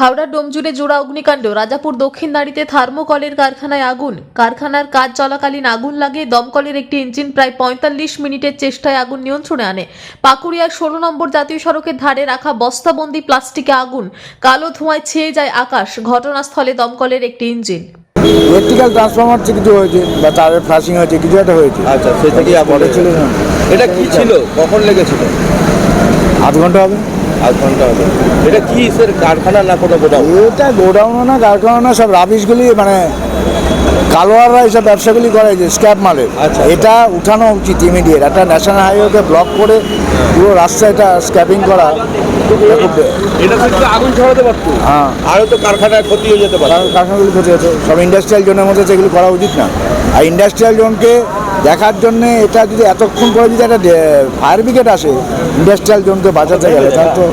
হাওড়ার ডোমজুড়ে জোড়া অগ্নিকাণ্ড। রাজাপুর দক্ষিণ দাঁড়িতে থার্মোকলের কারখানায় আগুন। কারখানার কাজ চলাকালীন আগুন লাগে দমকলের একটি ইঞ্জিন প্রায় পঁয়তাল্লিশ মিনিটের চেষ্টায় আগুন নিয়ন্ত্রণে আনে। পাকুড়িয়ার ষোলো নম্বর জাতীয় সড়কের ধারে রাখা বস্তাবন্দি প্লাস্টিকে আগুন। কালো ধোঁয়ায় ছেয়ে যায় আকাশ। ঘটনাস্থলে দমকলের একটি ইঞ্জিন। ইলেকট্রিক্যাল ট্রান্সফরমার কিছু হয়েছে বা তারের ফ্লাশিং হয়েছে কিছু একটা হয়েছে। আচ্ছা থেকেই আগুন ছিল এটা কি ছিল? কখন লেগেছিল? আধ ঘণ্টা হবে। আধ ঘণ্টা হবে। এটা কি স্যার কারখানা না কোনো গোদাম এটা গোডাউনও না কারখানা না সব রাবিশগুলি মানে কালোয়াররা এইসব ব্যবসাগুলি করে যে স্ক্র্যাপ মালের। আচ্ছা। এটা উঠানো উচিত ইমিডিয়েট একটা ন্যাশনাল হাইওয়েকে ব্লক করে পুরো করা এটা এটা আগুন ছড়াতে পারতো। হ্যাঁ। আরও তো কারখানায় ক্ষতি হয়ে যেতে পারে। কারখানাগুলি ক্ষতি হতো সব ইন্ডাস্ট্রিয়াল জোনের মধ্যে সেগুলো করা উচিত না। আর ইন্ডাস্ট্রিয়াল জোনকে দেখার জন্য এটা যদি এতক্ষণ পরে যদি একটা ফায়ার ব্রিগেড আসে ইন্ডাস্ট্রিয়াল জোনকে বাঁচাতে গেলে, তাহলে তো